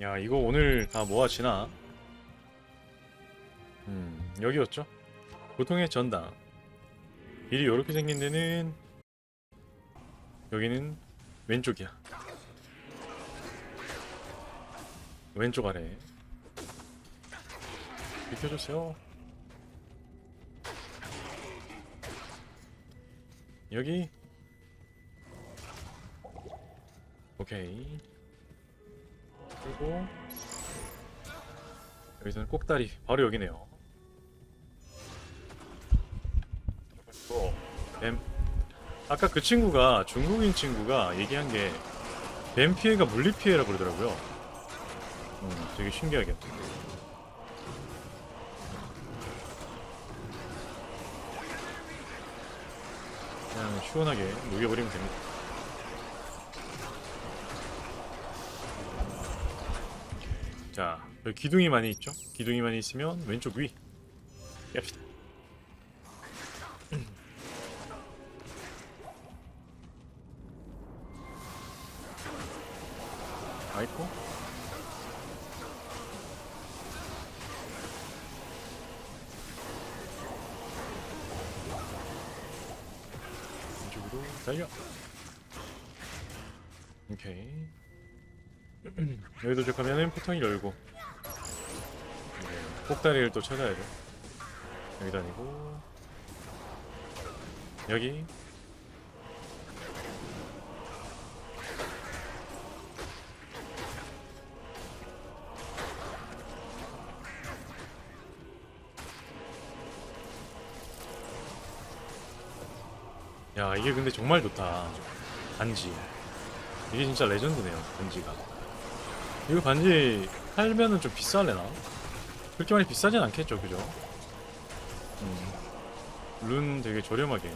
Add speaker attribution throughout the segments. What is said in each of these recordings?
Speaker 1: 야 이거 오늘 다 모아지나? 음 여기였죠? 보통의 전당. 길이 이렇게 생긴 데는 여기는 왼쪽이야. 왼쪽 아래. 비켜주세요. 여기. 오케이 그리고 여기서는 꼭다리 바로 여기네요. 어, 뱀. 아까 그 친구가 중국인 친구가 얘기한 게 뱀 피해가 물리 피해라 그러더라고요. 음, 되게 신기하게. 그냥 시원하게 녹여버리면 됩니다. 자, 여기 기둥이 많이 있죠? 기둥이 많이 있으면 왼쪽 위. 얍시다. 아이고. 왼쪽으로 달려. 오케이. 여기 도착하면은 포탄이 열고 네, 꼭다리를 또 찾아야 돼 여기도 아니고 여기. 야 이게 근데 정말 좋다. 반지. 이게 진짜 레전드네요 반지가 이거 반지 팔면은 좀 비쌀래나? 그렇게 많이 비싸진 않겠죠, 그죠? 음. 룬 되게 저렴하게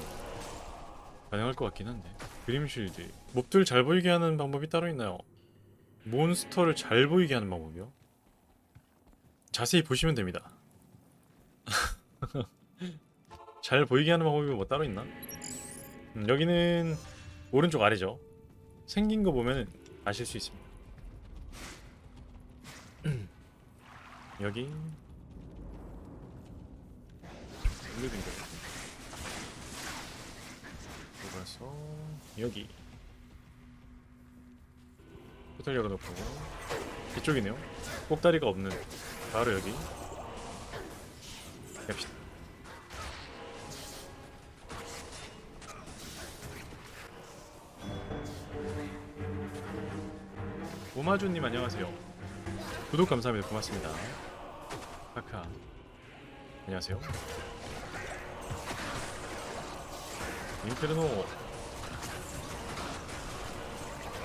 Speaker 1: 가능할 것 같긴 한데. 그림 쉴드. 몹들 잘 보이게 하는 방법이 따로 있나요? 몬스터를 잘 보이게 하는 방법이요? 자세히 보시면 됩니다. 잘 보이게 하는 방법이 뭐 따로 있나? 음, 여기는 오른쪽 아래죠. 생긴 거 보면 아실 수 있습니다. 여기? 여기도 이거 들어가서 여기. 호텔 열어놓고. 이쪽이네요. 꼭다리가 없는. 바로 여기. 갑시다. 오마주님 안녕하세요. 구독 감사합니다. 고맙습니다 카카 안녕하세요. 인페르노.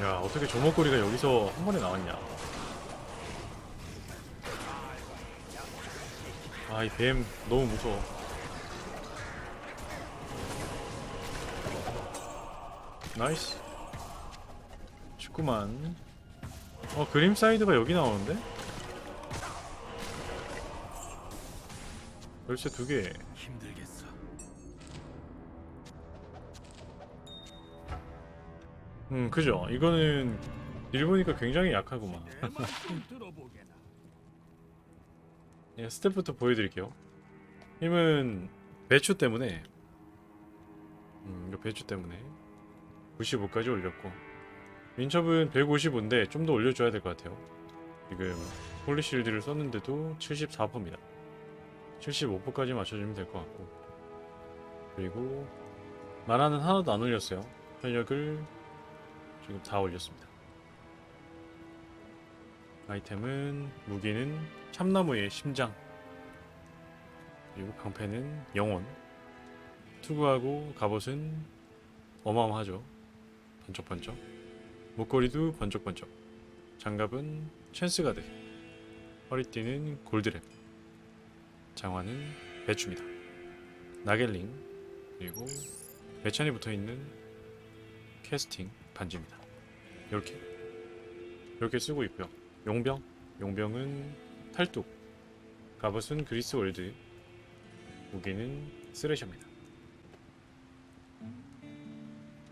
Speaker 1: 야 어떻게 조목거리가 여기서 한 번에 나왔냐? 아 이 뱀 너무 무서워. 나이스. 쉽구만. 어 그림 사이드가 여기 나오는데? 열쇠 두 개.
Speaker 2: 힘들겠어.
Speaker 1: 음, 그죠. 이거는 일보니까 굉장히 약하구만. 예, 스텝부터 보여드릴게요. 힘은 배추 때문에, 음, 이거 배추 때문에 95까지 올렸고, 민첩은 155인데 좀 더 올려줘야 될 것 같아요. 지금 홀리실드를 썼는데도 74%입니다. 75%까지 맞춰주면 될 것 같고, 그리고 만화는 하나도 안 올렸어요. 활력을 지금 다 올렸습니다. 아이템은 무기는 참나무의 심장. 그리고 방패는 영혼. 투구하고 갑옷은 어마어마하죠. 번쩍번쩍. 목걸이도 번쩍번쩍. 장갑은 찬스 가드. 허리띠는 골드랩 장화는 배추입니다. 나겔링 그리고 배찬이 붙어있는 캐스팅 반지입니다. 이렇게. 이렇게 쓰고 있고요. 용병. 용병은 탈뚝 갑옷은 그리스 월드. 무기는 쓰레셔입니다.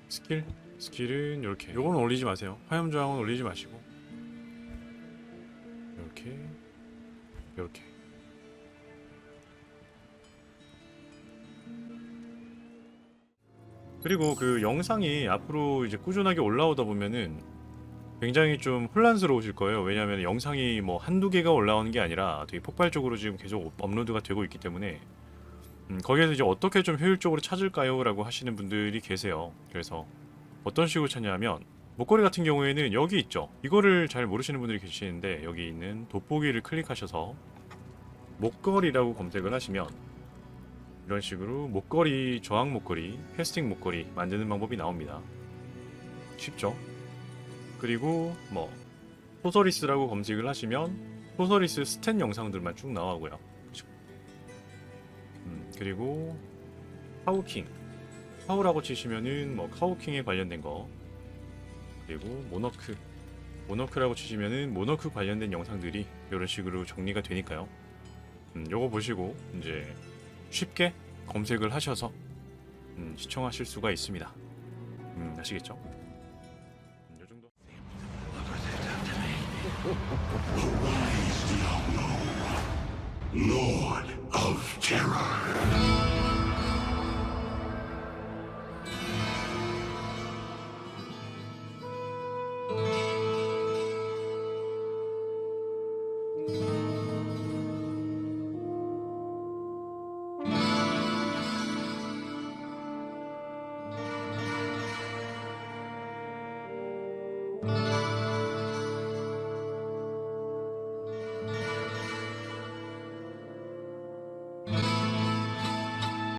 Speaker 1: 스킬? 스킬은 이렇게. 요거는 올리지 마세요. 화염 저항은 올리지 마시고. 이렇게. 이렇게 그리고 그 영상이 앞으로 이제 꾸준하게 올라오다 보면은 굉장히 좀 혼란스러우실 거예요. 왜냐하면 영상이 뭐 한두 개가 올라오는 게 아니라 되게 폭발적으로 지금 계속 업로드가 되고 있기 때문에 음, 거기에서 이제 어떻게 좀 효율적으로 찾을까요? 라고 하시는 분들이 계세요. 그래서 어떤 식으로 찾냐면 목걸이 같은 경우에는 여기 있죠. 이거를 잘 모르시는 분들이 계시는데 여기 있는 돋보기를 클릭하셔서 목걸이라고 검색을 하시면 이런 식으로 목걸이 저항 목걸이, 패스팅 목걸이 만드는 방법이 나옵니다. 쉽죠? 그리고 뭐 소서리스라고 검색을 하시면 소서리스 스탠 영상들만 쭉 나오고요. 음, 그리고 카우킹 카우라고 치시면은 뭐 카우킹에 관련된 거 그리고 모너크 모너크라고 치시면은 모너크 관련된 영상들이 이런 식으로 정리가 되니까요. 음, 요거 보시고 이제 쉽게 검색을 하셔서 음, 시청하실 수가 있습니다. 음, 아시겠죠? 음, 요 정도.
Speaker 3: Lord of Terror.